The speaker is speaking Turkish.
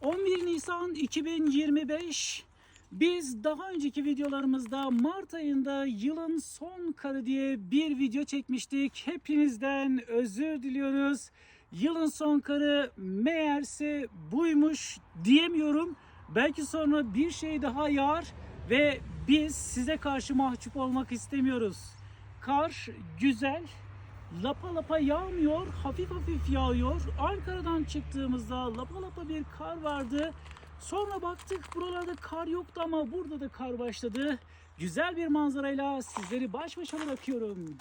11 Nisan 2025 biz daha önceki videolarımızda Mart ayında yılın son karı diye bir video çekmiştik. Hepinizden özür diliyoruz. Yılın son karı meğerse buymuş diyemiyorum. Belki sonra bir şey daha yağar ve biz size karşı mahcup olmak istemiyoruz. Kar güzel, lapa lapa yağmıyor, hafif hafif yağıyor. Ankara'dan çıktığımızda lapa lapa bir kar vardı. Sonra baktık buralarda kar yoktu ama burada da kar başladı. Güzel bir manzarayla sizleri baş başa bırakıyorum.